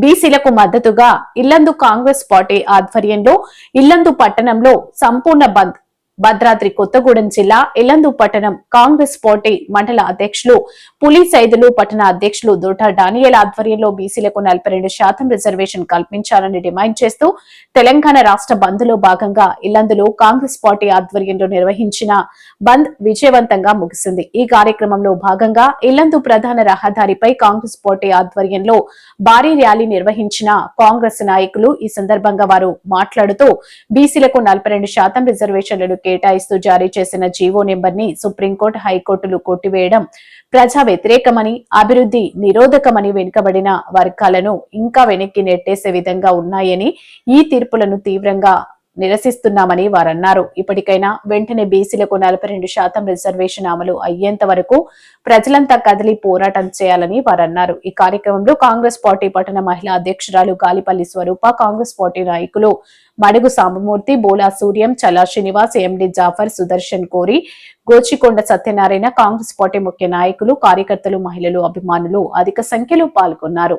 బీసీలకు మద్దతుగా ఇల్లందు కాంగ్రెస్ పార్టీ ఆధ్వర్యంలో ఇల్లందు పట్టణంలో సంపూర్ణ బంద్ భద్రాద్రి కొత్తగూడెం జిల్లా ఇల్లందు పట్టణం కాంగ్రెస్ పార్టీ మండల అధ్యక్షులు పులి సైదులు పట్టణ అధ్యక్షులు దొడ్డ డానియల్ ఆధ్వర్యంలో బీసీలకు నలభై రెండు శాతం రిజర్వేషన్ కల్పించాలని డిమాండ్ చేస్తూ తెలంగాణ రాష్ట్ర బంద్లో భాగంగా ఇల్లందులో కాంగ్రెస్ పార్టీ ఆధ్వర్యంలో నిర్వహించిన బంద్ విజయవంతంగా ముగిసింది. ఈ కార్యక్రమంలో భాగంగా ఇల్లందు ప్రధాన రహదారిపై కాంగ్రెస్ పార్టీ ఆధ్వర్యంలో భారీ ర్యాలీ నిర్వహించిన కాంగ్రెస్ నాయకులు ఈ సందర్భంగా వారు మాట్లాడుతూ బీసీలకు నలభై రెండు శాతం రిజర్వేషన్లను కేటాయిస్తూ జారీ చేసిన జీవో నెంబర్ని సుప్రీంకోర్టు హైకోర్టులు కొట్టివేయడం ప్రజా వ్యతిరేకమని అభివృద్ధి నిరోధకమని వెనుకబడిన వర్గాలను ఇంకా వెనక్కి నెట్టేసే విధంగా ఉన్నాయని ఈ తీర్పులను తీవ్రంగా నిరసిస్తున్నామని వారన్నారు. ఇప్పటికైనా వెంటనే బీసీలకు నలభై రెండు శాతం రిజర్వేషన్ అమలు అయ్యేంత వరకు ప్రజలంతా కదిలి పోరాటం చేయాలని వారన్నారు. ఈ కార్యక్రమంలో కాంగ్రెస్ పార్టీ పట్టణ మహిళా అధ్యక్షురాలు గాలిపల్లి స్వరూప కాంగ్రెస్ పార్టీ నాయకులు మడుగు సాంబమూర్తి బోలా సూర్యం చలా శ్రీనివాస్ ఎండి జాఫర్ సుదర్శన్ కోరి గోచికొండ సత్యనారాయణ కాంగ్రెస్ పార్టీ ముఖ్య నాయకులు కార్యకర్తలు మహిళలు అభిమానులు అధిక సంఖ్యలో పాల్గొన్నారు.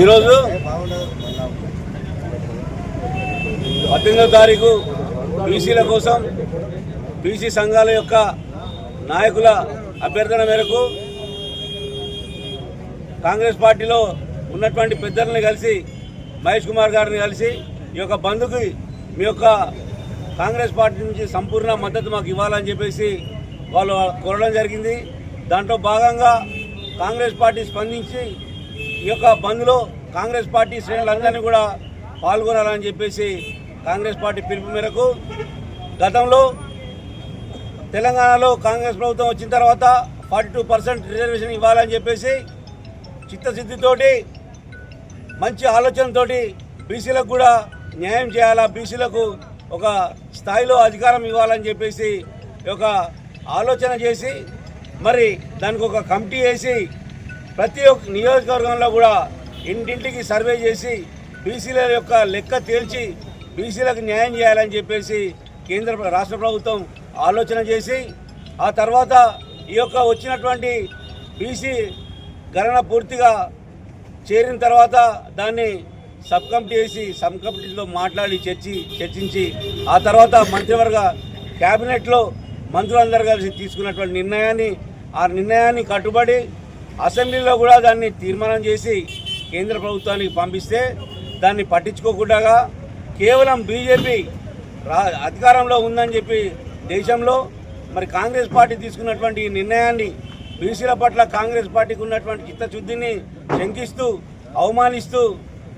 ఈరోజు పద్దెనిమిదో తారీఖు బీసీల కోసం బీసీ సంఘాల యొక్క నాయకుల అభ్యర్థన మేరకు కాంగ్రెస్ పార్టీలో ఉన్నటువంటి పెద్దలను కలిసి మహేష్ కుమార్ గారిని కలిసి ఈ యొక్క బంధుకి మీ యొక్క కాంగ్రెస్ పార్టీ నుంచి సంపూర్ణ మద్దతు మాకు ఇవ్వాలని చెప్పేసి వాళ్ళు కోరడం జరిగింది. దాంట్లో భాగంగా కాంగ్రెస్ పార్టీ స్పందించి ఈ యొక్క బంద్లో కాంగ్రెస్ పార్టీ శ్రేణులందరినీ కూడా పాల్గొనాలని చెప్పేసి కాంగ్రెస్ పార్టీ పిలుపు మేరకు గతంలో తెలంగాణలో కాంగ్రెస్ ప్రభుత్వం వచ్చిన తర్వాత ఫార్టీ టూ పర్సెంట్ రిజర్వేషన్ ఇవ్వాలని చెప్పేసి చిత్తశుద్ధితోటి మంచి ఆలోచనతోటి బీసీలకు కూడా న్యాయం చేయాలా బీసీలకు ఒక స్థాయిలో అధికారం ఇవ్వాలని చెప్పేసి ఒక ఆలోచన చేసి మరి దానికి ఒక కమిటీ వేసి ప్రతి ఒక్క నియోజకవర్గంలో కూడా ఇంటింటికి సర్వే చేసి బీసీల యొక్క లెక్క తేల్చి బీసీలకు న్యాయం చేయాలని చెప్పేసి కేంద్ర రాష్ట్ర ప్రభుత్వం ఆలోచన చేసి ఆ తర్వాత ఈ యొక్క వచ్చినటువంటి బీసీ గణన పూర్తిగా చేరిన తర్వాత దాన్ని సబ్ కమిటీ వేసి సబ్ కమిటీలో మాట్లాడి చర్చి చర్చించి ఆ తర్వాత మంత్రివర్గ క్యాబినెట్లో మంత్రులందరూ కలిసి తీసుకున్నటువంటి నిర్ణయాన్ని ఆ నిర్ణయాన్ని కట్టుబడి అసెంబ్లీలో కూడా దాన్ని తీర్మానం చేసి కేంద్ర ప్రభుత్వానికి పంపిస్తే దాన్ని పట్టించుకోకుండా కేవలం బీజేపీ అధికారంలో ఉందని చెప్పి దేశంలో మరి కాంగ్రెస్ పార్టీ తీసుకున్నటువంటి నిర్ణయాన్ని బీసీల పట్ల కాంగ్రెస్ పార్టీకి ఉన్నటువంటి చిత్తశుద్ధిని శంకిస్తూ అవమానిస్తూ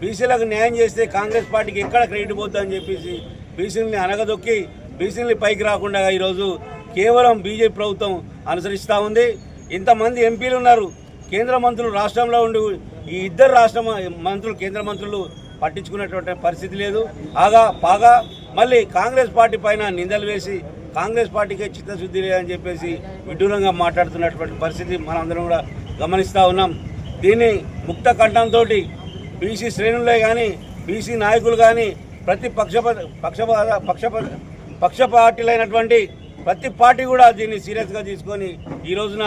బీసీలకు న్యాయం చేస్తే కాంగ్రెస్ పార్టీకి ఎక్కడ క్రెడిట్ పోతుందని చెప్పేసి బీసీలని అనగదొక్కి బీసీలని పైకి రాకుండా ఈరోజు కేవలం బీజేపీ ప్రభుత్వం అనుసరిస్తూ ఉంది. ఇంతమంది ఎంపీలు ఉన్నారు. కేంద్ర మంత్రులు రాష్ట్రంలో ఉండి ఈ ఇద్దరు రాష్ట్ర మంత్రులు కేంద్ర మంత్రులు పట్టించుకున్నటువంటి పరిస్థితి లేదు. ఆగా బాగా మళ్ళీ కాంగ్రెస్ పార్టీ పైన నిందలు వేసి కాంగ్రెస్ పార్టీకే చిత్తశుద్ధి లేదని చెప్పేసి విడ్డూరంగా మాట్లాడుతున్నటువంటి పరిస్థితి మనందరం కూడా గమనిస్తూ ఉన్నాం. దీన్ని ముక్త కంఠంతో బీసీ శ్రేణులే కానీ బీసీ నాయకులు కానీ ప్రతి పక్ష పక్ష పక్ష పక్ష పార్టీలైనటువంటి ప్రతి పార్టీ కూడా దీన్ని సీరియస్గా తీసుకొని ఈ రోజున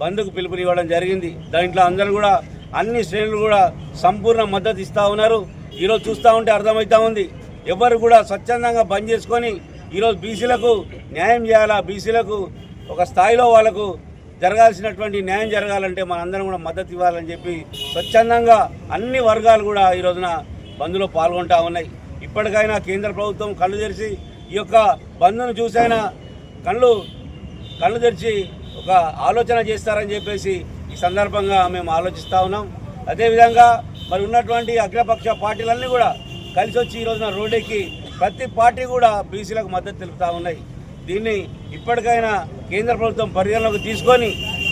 బంద్కు పిలుపునివ్వడం జరిగింది. దాంట్లో అందరూ కూడా అన్ని శ్రేణులు కూడా సంపూర్ణ మద్దతు ఇస్తూ ఉన్నారు. ఈరోజు చూస్తూ ఉంటే అర్థమవుతా ఉంది. ఎవరు కూడా స్వచ్ఛందంగా బంద్ చేసుకొని ఈరోజు బీసీలకు న్యాయం చేయాలా? బీసీలకు ఒక స్థాయిలో వాళ్ళకు జరగాల్సినటువంటి న్యాయం జరగాలంటే మనందరం కూడా మద్దతు ఇవ్వాలని చెప్పి స్వచ్ఛందంగా అన్ని వర్గాలు కూడా ఈ రోజున బంద్లో పాల్గొంటా ఉన్నాయి. ఇప్పటికైనా కేంద్ర ప్రభుత్వం కళ్ళు తెరిచి ఈ యొక్క బంధును చూసైనా కళ్ళు కళ్ళు తెరిచి ఒక ఆలోచన చేస్తారని చెప్పేసి ఈ సందర్భంగా మేము ఆలోచిస్తూ ఉన్నాం. అదేవిధంగా మరి ఉన్నటువంటి అగ్రపక్ష పార్టీలన్నీ కూడా కలిసి వచ్చి ఈ రోజున రోడ్డెక్కి ప్రతి పార్టీ కూడా బీసీలకు మద్దతు తెలుపుతూ ఉన్నాయి. దీన్ని ఇప్పటికైనా కేంద్ర ప్రభుత్వం పరిగణలోకి తీసుకొని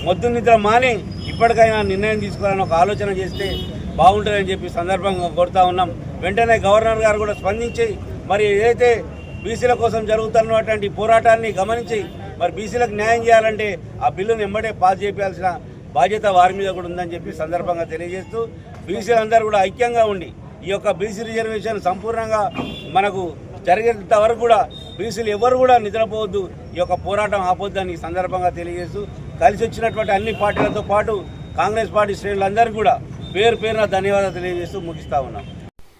మొద్దు నిద్ర మాని ఇప్పటికైనా నిర్ణయం తీసుకోవాలని ఒక ఆలోచన చేస్తే బాగుంటుందని చెప్పి సందర్భంగా కోరుతా ఉన్నాం. వెంటనే గవర్నర్ గారు కూడా స్పందించి మరి ఏదైతే బీసీల కోసం జరుగుతున్నటువంటి పోరాటాన్ని గమనించి మరి బీసీలకు న్యాయం చేయాలంటే ఆ బిల్లును ఎంబడే పాస్ చేయాల్సిన బాధ్యత వారి మీద కూడా ఉందని చెప్పి సందర్భంగా తెలియజేస్తూ బీసీలందరూ కూడా ఐక్యంగా ఉండి ఈ యొక్క బీసీ రిజర్వేషన్ సంపూర్ణంగా మనకు జరిగేంత వరకు కూడా బీసీలు ఎవరు కూడా నిద్రపోవద్దు ఈ యొక్క పోరాటం ఆపొద్దని ఈ సందర్భంగా తెలియజేస్తూ కలిసి వచ్చినటువంటి అన్ని పార్టీలతో పాటు కాంగ్రెస్ పార్టీ శ్రేణులందరికీ కూడా పేరు పేరున ధన్యవాదాలు తెలియజేస్తూ ముగిస్తా ఉన్నాం.